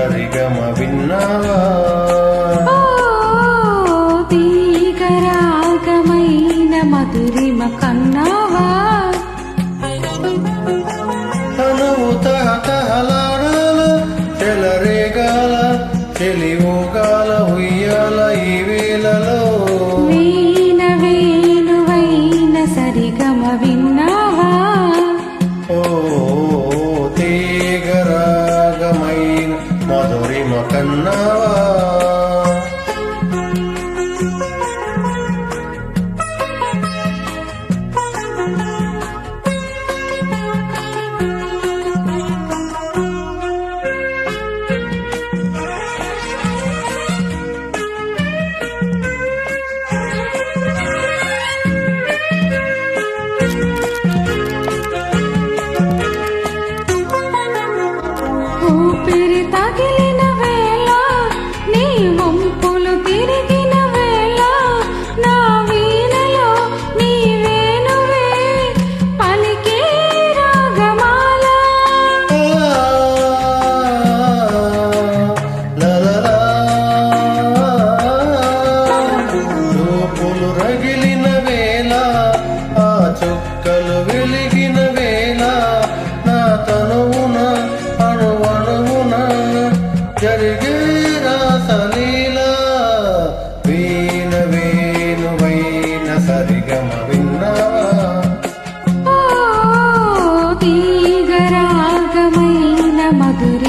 సరిగమ విన్నావా? తీగరాగమైన మధురిమ కన్నావా? తనువు తహతహలాడాల తెలరేగాల తెలివోగాల ఉయ్యాల ఈ వేళలో. వీణ వేణువైన సరిగమ విన్నా మధురిమ రూపులు రగిలిన వేళ ఆ చుక్కలు వెలిగిన వేళ నా తనువున అణువణువున జరిగే రాసలీల వీణ వేణువైన సరిగమ విన్నావా తీగరాగమైన మధుర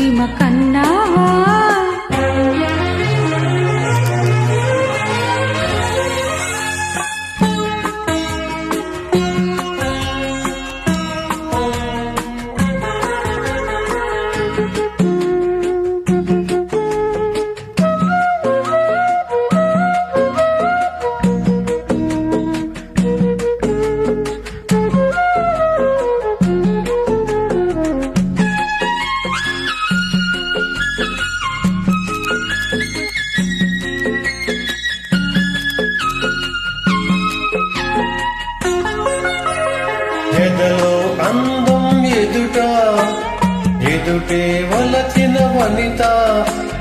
ఎదుటే వలచిన వనిత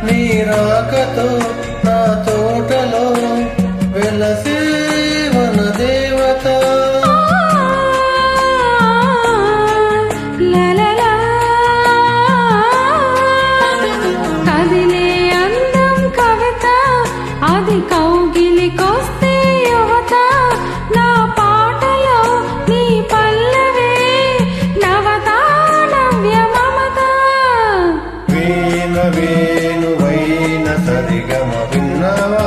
నీ రాకతో నా తోటలో వెలసే రిగమ విన్నవ